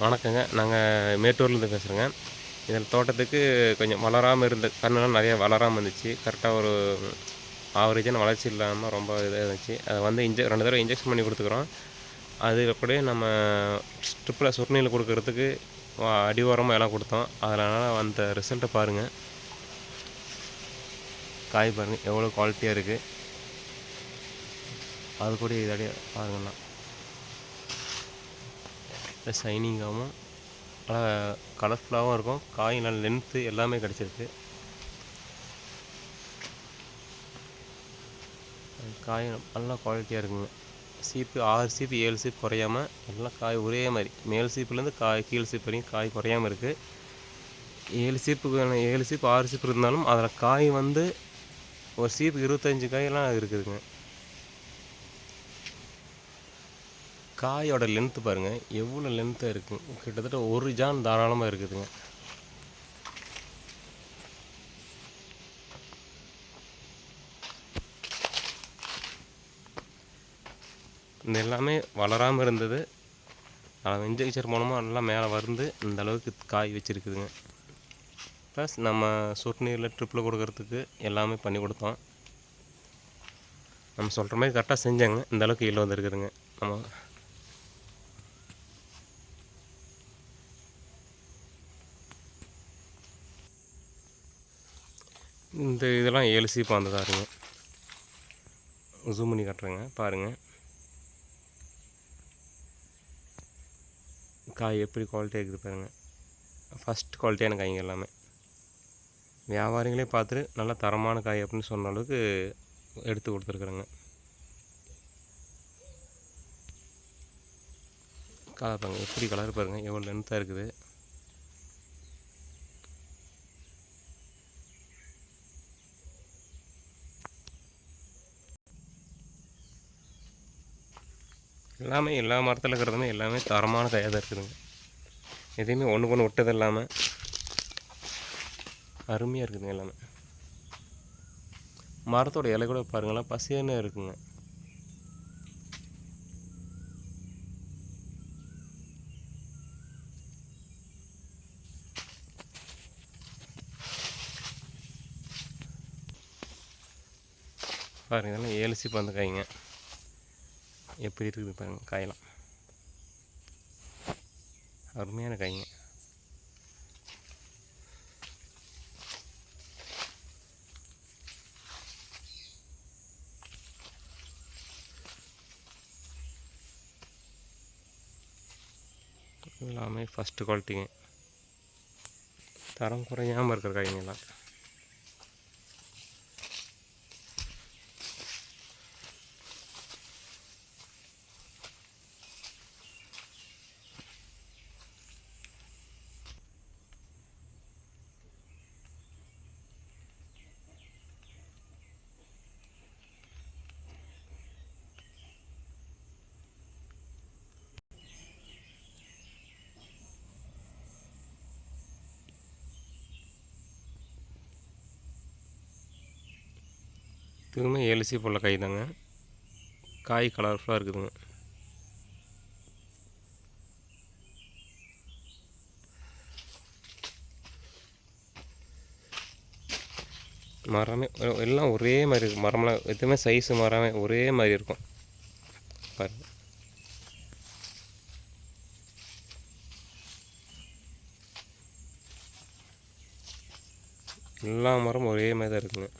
வணக்கங்க. நாங்கள் மேட்டூர்லேருந்து பேசுகிறேங்க இதில் தோட்டத்துக்கு கொஞ்சம் வளராமல் இருந்த கன்றுலாம் நிறைய வளராமல் இருந்துச்சு. கரெக்டாக ஒரு ஆவரேஜான வளர்ச்சி இல்லாமல் ரொம்ப இதாக இருந்துச்சு. அதை வந்து இன்ஜெ ரெண்டு தடவை இன்ஜெக்ஷன் பண்ணி கொடுத்துக்குறோம். அது அப்படியே நம்ம ஸ்ட்ரிப்பில் சொட்டு கொடுக்கறதுக்கு வா- அடி ஓரமாக எல்லாம் கொடுத்தோம். அதனால் அந்த ரிசல்ட்டை பாருங்கள் காய் பாருங்கள் எவ்வளோ குவாலிட்டியாக இருக்குது அது கூட இது அப்படியே ஷைனிங்காகவும் நல்லா கலர்ஃபுல்லாகவும் இருக்கும். காய் நல்ல லென்த்து எல்லாமே கிடச்சிருக்கு. காய் நல்லா குவாலிட்டியாக இருக்குங்க. சீப்பு ஆறு சீப்பு ஏழு சீப்பு குறையாம எல்லாம் காய் ஒரே மாதிரி. மேல் சீப்புலேருந்து காய் கீழ் சீப்பு வரைக்கும் காய் குறையாம இருக்குது ஏழு சீப்புக்கு ஏழு சீப்பு ஆறு சீப்பு இருந்தாலும் அதில் காய் வந்து ஒரு சீப்புக்கு இருபத்தஞ்சி காயெல்லாம் இருக்குதுங்க. காயோட லென்த்து பாருங்கள் எவ்வளோ லென்த்தாக இருக்கும் கிட்டத்தட்ட ஒரு ஜான் தாராளமாக இருக்குதுங்க. இந்த எல்லாமே வளராமல் இருந்தது. அதை இன்ஜெக்ஷன் மூலமாக நல்லா மேலே வந்து இந்த அளவுக்கு காய் வச்சுருக்குதுங்க. ப்ளஸ் நம்ம சொட்டு நீரில் ட்ரிப்பில் கொடுக்கறதுக்கு எல்லாமே பண்ணி கொடுத்தோம். நம்ம சொல்கிற மாதிரி கரெக்டாக செஞ்சாங்க. இந்த அளவுக்கு வந்துருக்குதுங்க. நம்ம இந்த இதெல்லாம் ஏழு சீப்பு வந்ததா இருங்க ஜூம் பண்ணி காட்டுறேங்க பாருங்கள் காய் எப்படி குவாலிட்டியாக இருக்குது பாருங்கள் ஃபஸ்ட் குவாலிட்டியான காய்ங்க எல்லாமே. வியாபாரிகளே பார்த்துட்டு நல்ல தரமான காய் அப்படின்னு சொன்ன அளவுக்கு எடுத்து கொடுத்துருக்குறேங்க. கலர் பாருங்கள் எப்படி கலர் பாருங்கள் எவ்வளோ லென்த்தாக இருக்குது. எல்லாமே எல்லா மரத்தில் இருக்கிறதுமே எல்லாமே தரமான காயாக தான் இருக்குதுங்க. எதையுமே ஒன்று ஒன்று விட்டது இல்லாமல் அருமையாக இருக்குதுங்க எல்லாமே. மரத்தோட இலை கூட பாருங்களேன் பசியான இருக்குங்க. பாருங்க இதெல்லாம் ஏலசி சீப்பு காய்ங்க. எப்படி இருக்குது பாருங்கள் காயெல்லாம். அருமையான காய்ங்க. எல்லாமே ஃபஸ்ட்டு குவாலிட்டிங்க தரம் குறையாமல் இருக்கிற காய்ங்க எல்லாம். இதுவுமே ஏழு போல் காய் தாங்க. காய் கலர்ஃபுல்லாக இருக்குதுங்க. மரமே எல்லாம் ஒரே மாதிரி இருக்கும் மரம்லாம் எதுவுமே சைஸு மரமே ஒரே மாதிரி இருக்கும். பாருங்க. எல்லா மரமும் ஒரே மாதிரி தான் இருக்குங்க.